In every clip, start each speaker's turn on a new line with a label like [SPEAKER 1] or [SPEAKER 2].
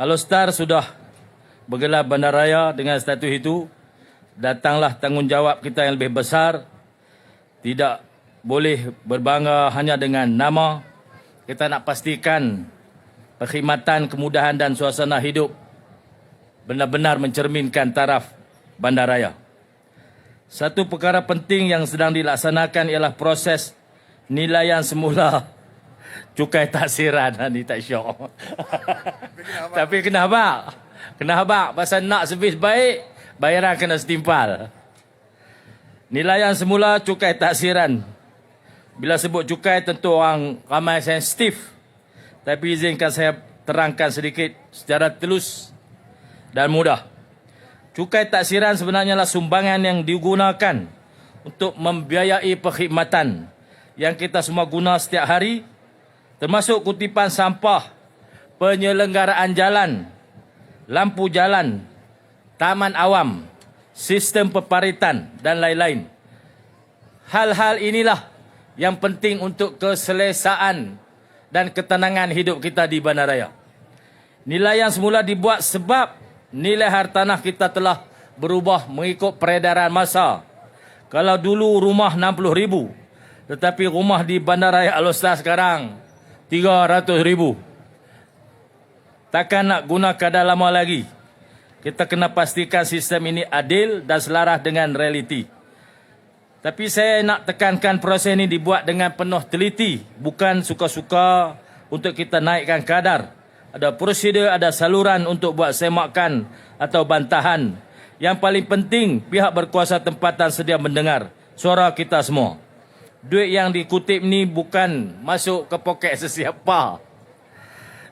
[SPEAKER 1] Alostar sudah bergelar bandaraya dengan status itu. Datanglah tanggungjawab kita yang lebih besar. Tidak boleh berbangga hanya dengan nama. Kita nak pastikan perkhidmatan, kemudahan dan suasana hidup benar-benar mencerminkan taraf bandaraya. Satu perkara penting yang sedang dilaksanakan ialah proses nilaian semula cukai taksiran ni tak syok. Tapi kenapa? Kenapa? Pasal nak servis baik, bayaran kena setimpal. Nilaian semula cukai taksiran. Bila sebut cukai tentu orang ramai sensitif. Tapi izinkan saya terangkan sedikit secara telus dan mudah. Cukai taksiran sebenarnya adalah sumbangan yang digunakan untuk membiayai perkhidmatan yang kita semua guna setiap hari termasuk kutipan sampah, penyelenggaraan jalan, lampu jalan, taman awam, sistem peparitan dan lain-lain. Hal-hal inilah yang penting untuk keselesaan dan ketenangan hidup kita di Bandaraya. Nilai yang semula dibuat sebab nilai hartanah kita telah berubah mengikut peredaran masa. Kalau dulu rumah 60 ribu, tetapi rumah di Bandaraya Alostar sekarang 300 ribu. Takkan nak guna kadar lama lagi. Kita kena pastikan sistem ini adil dan selaras dengan realiti. Tapi saya nak tekankan proses ini dibuat dengan penuh teliti. Bukan suka-suka untuk kita naikkan kadar. Ada prosedur, ada saluran untuk buat semakan atau bantahan. Yang paling penting, pihak berkuasa tempatan sedia mendengar suara kita semua duit yang dikutip ni bukan masuk ke poket sesiapa.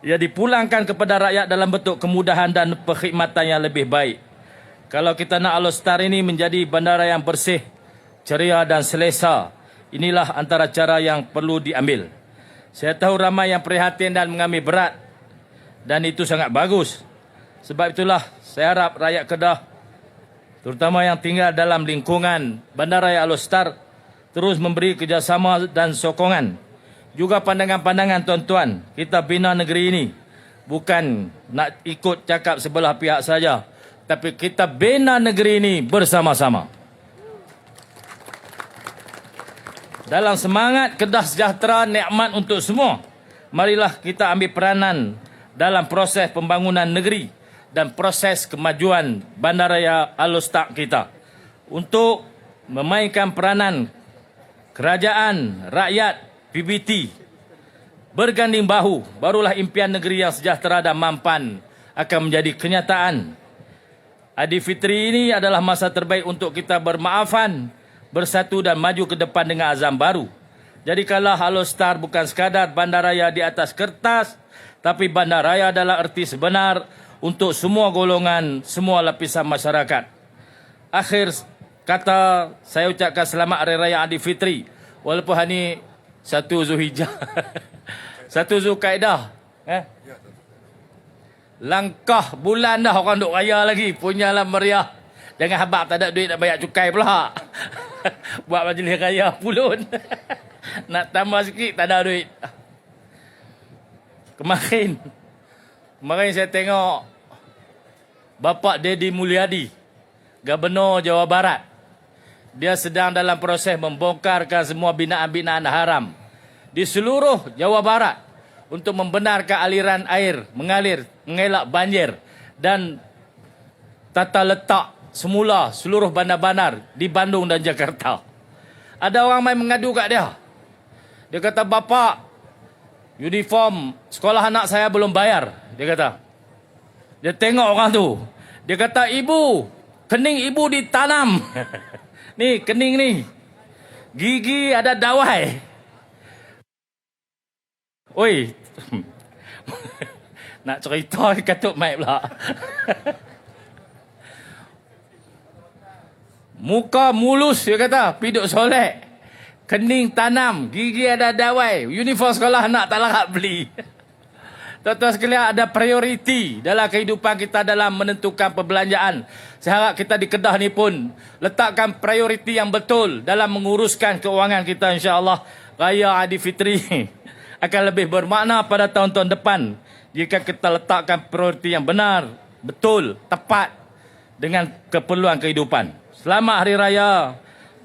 [SPEAKER 1] Ia dipulangkan kepada rakyat dalam bentuk kemudahan dan perkhidmatan yang lebih baik. Kalau kita nak Alostar ini menjadi bandara yang bersih, ceria dan selesa, inilah antara cara yang perlu diambil. Saya tahu ramai yang prihatin dan mengambil berat dan itu sangat bagus. Sebab itulah saya harap rakyat Kedah terutama yang tinggal dalam lingkungan Bandaraya Alostar terus memberi kerjasama dan sokongan. Juga pandangan-pandangan tuan-tuan, kita bina negeri ini bukan nak ikut cakap sebelah pihak saja, tapi kita bina negeri ini bersama-sama. Dalam semangat kedah sejahtera nikmat untuk semua, marilah kita ambil peranan dalam proses pembangunan negeri dan proses kemajuan bandaraya Alostak kita untuk memainkan peranan kerajaan, rakyat, PBT berganding bahu, barulah impian negeri yang sejahtera dan mampan akan menjadi kenyataan. Adi Fitri ini adalah masa terbaik untuk kita bermaafan, bersatu dan maju ke depan dengan azam baru. Jadi kalau Halo Star bukan sekadar bandaraya di atas kertas, tapi bandaraya adalah erti sebenar untuk semua golongan, semua lapisan masyarakat. Akhir kata saya ucapkan selamat Hari Raya Adi Fitri. Walaupun hari ini satu Zulhijjah. satu Zulkaidah. Eh? Langkah bulan dah orang duk raya lagi. Punyalah meriah. Jangan habak tak ada duit nak bayar cukai pula. Buat majlis raya pulun. nak tambah sikit tak ada duit. Kemarin. Kemarin saya tengok. Bapak Dedi Mulyadi. Gubernur Jawa Barat dia sedang dalam proses membongkarkan semua binaan-binaan haram di seluruh Jawa Barat untuk membenarkan aliran air mengalir mengelak banjir dan tata letak semula seluruh bandar-bandar di Bandung dan Jakarta. Ada orang main mengadu kat dia. Dia kata, "Bapak, uniform sekolah anak saya belum bayar." Dia kata. Dia tengok orang tu. Dia kata, "Ibu, kening ibu ditanam." Ni kening ni. Gigi ada dawai. Oi. Nak cerita katuk mic pula. Muka mulus dia kata, piduk solek. Kening tanam, gigi ada dawai. Uniform sekolah nak tak larat beli. Tuan-tuan sekalian ada prioriti dalam kehidupan kita dalam menentukan perbelanjaan. Saya harap kita di Kedah ni pun letakkan prioriti yang betul dalam menguruskan keuangan kita insya-Allah. Raya Fitri akan lebih bermakna pada tahun-tahun depan jika kita letakkan prioriti yang benar, betul, tepat dengan keperluan kehidupan. Selamat Hari Raya.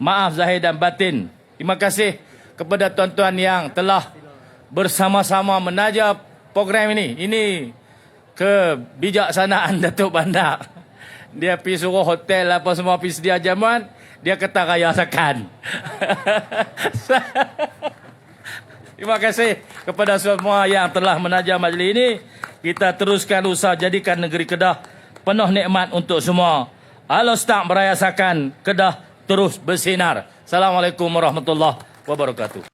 [SPEAKER 1] Maaf zahir dan batin. Terima kasih kepada tuan-tuan yang telah bersama-sama menaja program ini. Ini kebijaksanaan Datuk Bandar. Dia pergi suruh hotel apa semua pergi sedia jamuan, dia kata rayakan. Terima kasih kepada semua yang telah menaja majlis ini. Kita teruskan usaha jadikan negeri Kedah penuh nikmat untuk semua. Allah start merayasakan Kedah terus bersinar. Assalamualaikum warahmatullahi wabarakatuh.